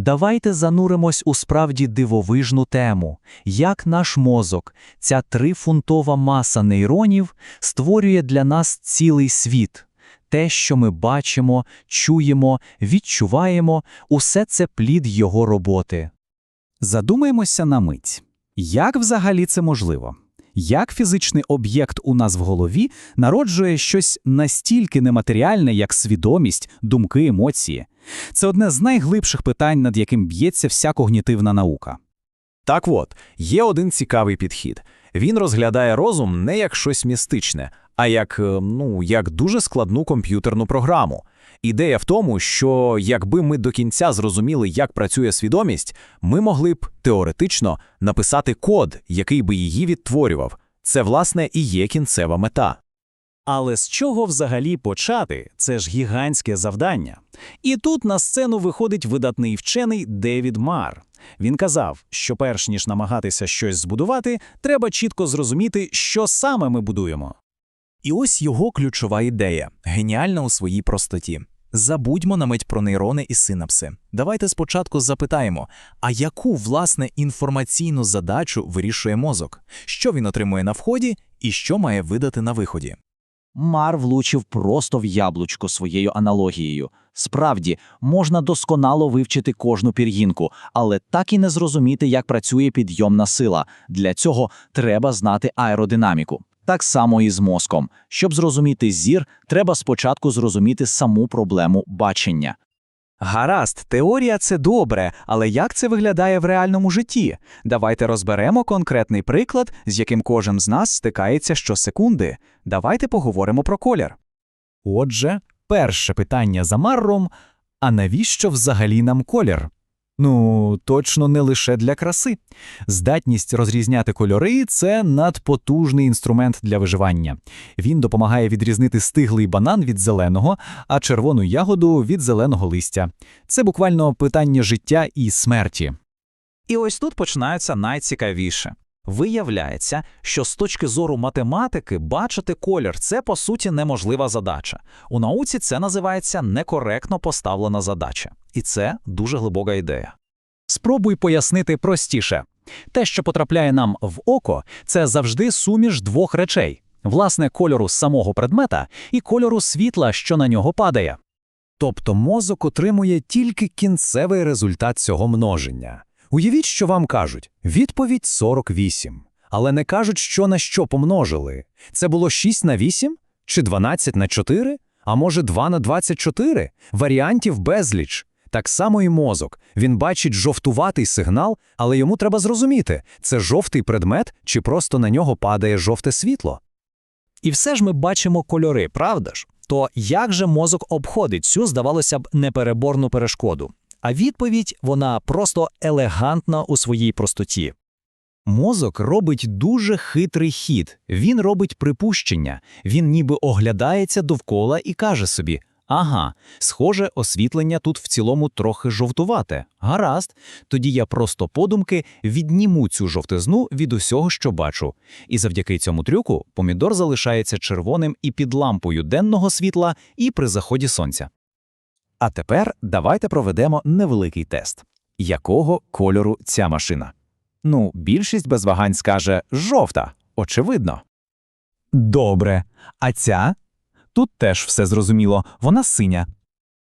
Давайте зануримось у справді дивовижну тему, як наш мозок, ця трифунтова маса нейронів, створює для нас цілий світ. Те, що ми бачимо, чуємо, відчуваємо, усе це плід його роботи. Задумаємося на мить. Як взагалі це можливо? Як фізичний об'єкт у нас в голові народжує щось настільки нематеріальне, як свідомість, думки, емоції? Це одне з найглибших питань, над яким б'ється вся когнітивна наука. Так от, є один цікавий підхід. Він розглядає розум не як щось містичне, а як, е, ну, як дуже складну комп'ютерну програму. Ідея в тому, що якби ми до кінця зрозуміли, як працює свідомість, ми могли б теоретично написати код, який би її відтворював. Це, власне, і є кінцева мета. Але з чого взагалі почати? Це ж гігантське завдання. І тут на сцену виходить видатний вчений Девід Мар. Він казав, що перш ніж намагатися щось збудувати, треба чітко зрозуміти, що саме ми будуємо. І ось його ключова ідея, геніальна у своїй простоті. Забудьмо на мить про нейрони і синапси. Давайте спочатку запитаємо, а яку, власне, інформаційну задачу вирішує мозок? Що він отримує на вході і що має видати на виході? Мар влучив просто в яблучко своєю аналогією. Справді, можна досконало вивчити кожну пір'їнку, але так і не зрозуміти, як працює підйомна сила. Для цього треба знати аеродинаміку. Так само і з мозком. Щоб зрозуміти зір, треба спочатку зрозуміти саму проблему бачення. Гаразд, теорія це добре, але як це виглядає в реальному житті? Давайте розберемо конкретний приклад, з яким кожен з нас стикається щосекунди. Давайте поговоримо про колір. Отже, перше питання за Марром – а навіщо взагалі нам колір? Ну, точно не лише для краси. Здатність розрізняти кольори – це надпотужний інструмент для виживання. Він допомагає відрізнити стиглий банан від зеленого, а червону ягоду від зеленого листя. Це буквально питання життя і смерті. І ось тут починається найцікавіше. Виявляється, що з точки зору математики бачити колір це по суті неможлива задача. У науці це називається некоректно поставлена задача, і це дуже глибока ідея. Спробуй пояснити простіше. Те, що потрапляє нам в око, це завжди суміш двох речей: власне, кольору самого предмета і кольору світла, що на нього падає. Тобто мозок отримує тільки кінцевий результат цього множення. Уявіть, що вам кажуть відповідь 48, але не кажуть, що на що помножили. Це було 6 на 8 чи 12 на 4, а може 2 на 24? Варіантів безліч. Так само і мозок. Він бачить жовтуватий сигнал, але йому треба зрозуміти, це жовтий предмет чи просто на нього падає жовте світло. І все ж ми бачимо кольори, правда ж? То як же мозок обходить цю, здавалося б, непереборну перешкоду? А відповідь вона просто елегантна у своїй простоті. Мозок робить дуже хитрий хід. Він робить припущення. Він ніби оглядається довкола і каже собі: Ага, схоже, освітлення тут в цілому трохи жовтувате. Гаразд, тоді я просто подумки відніму цю жовтизну від усього, що бачу. І завдяки цьому трюку помідор залишається червоним і під лампою денного світла, і при заході сонця. А тепер давайте проведемо невеликий тест. Якого кольору ця машина? Ну, більшість без вагань скаже жовта, очевидно. Добре. А ця? Тут теж все зрозуміло, вона синя.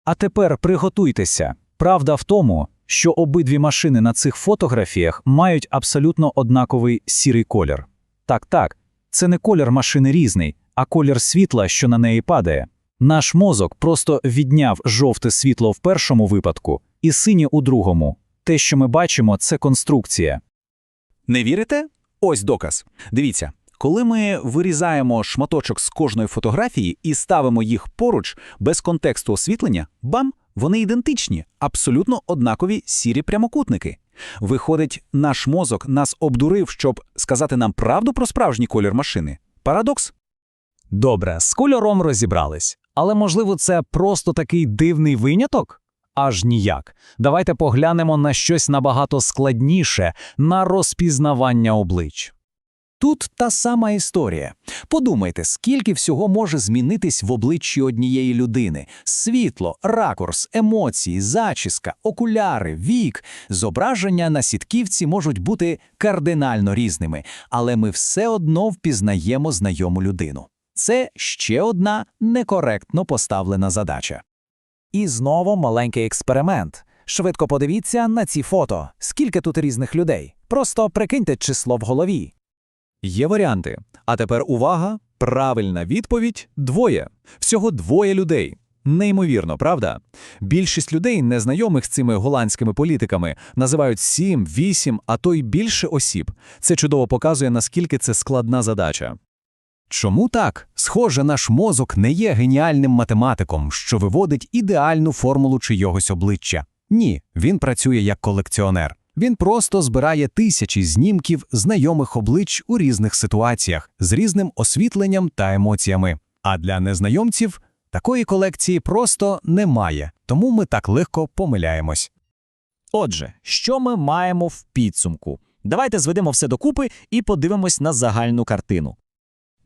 А тепер приготуйтеся. Правда в тому, що обидві машини на цих фотографіях мають абсолютно однаковий сірий колір. Так, так, це не колір машини різний, а колір світла, що на неї падає. Наш мозок просто відняв жовте світло в першому випадку і синє у другому. Те, що ми бачимо, це конструкція. Не вірите? Ось доказ. Дивіться, коли ми вирізаємо шматочок з кожної фотографії і ставимо їх поруч без контексту освітлення, бам, вони ідентичні, абсолютно однакові сірі прямокутники. Виходить, наш мозок нас обдурив, щоб сказати нам правду про справжній колір машини. Парадокс? Добре, з кольором розібрались. Але, можливо, це просто такий дивний виняток? Аж ніяк. Давайте поглянемо на щось набагато складніше на розпізнавання облич. Тут та сама історія. Подумайте, скільки всього може змінитись в обличчі однієї людини: світло, ракурс, емоції, зачіска, окуляри, вік, зображення на сітківці можуть бути кардинально різними, але ми все одно впізнаємо знайому людину. Це ще одна некоректно поставлена задача. І знову маленький експеримент. Швидко подивіться на ці фото. Скільки тут різних людей? Просто прикиньте число в голові. Є варіанти. А тепер увага! Правильна відповідь двоє. Всього двоє людей. Неймовірно, правда? Більшість людей, незнайомих з цими голландськими політиками, називають сім, вісім, а то й більше осіб. Це чудово показує, наскільки це складна задача. Чому так? Схоже, наш мозок не є геніальним математиком, що виводить ідеальну формулу чийогось обличчя. Ні, він працює як колекціонер. Він просто збирає тисячі знімків знайомих облич у різних ситуаціях з різним освітленням та емоціями. А для незнайомців такої колекції просто немає, тому ми так легко помиляємось. Отже, що ми маємо в підсумку? Давайте зведемо все докупи і подивимось на загальну картину.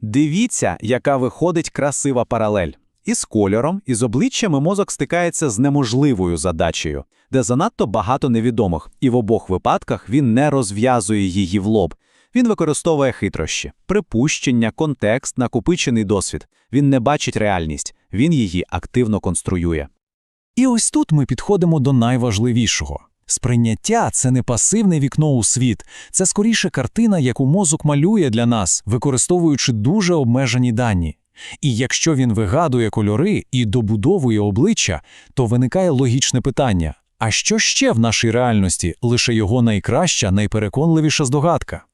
Дивіться, яка виходить красива паралель. Із кольором, і з обличчями мозок стикається з неможливою задачею, де занадто багато невідомих, і в обох випадках він не розв'язує її в лоб. Він використовує хитрощі, припущення, контекст, накопичений досвід. Він не бачить реальність, він її активно конструює. І ось тут ми підходимо до найважливішого. Сприйняття це не пасивне вікно у світ, це скоріше картина, яку мозок малює для нас, використовуючи дуже обмежені дані. І якщо він вигадує кольори і добудовує обличчя, то виникає логічне питання: а що ще в нашій реальності лише його найкраща, найпереконливіша здогадка?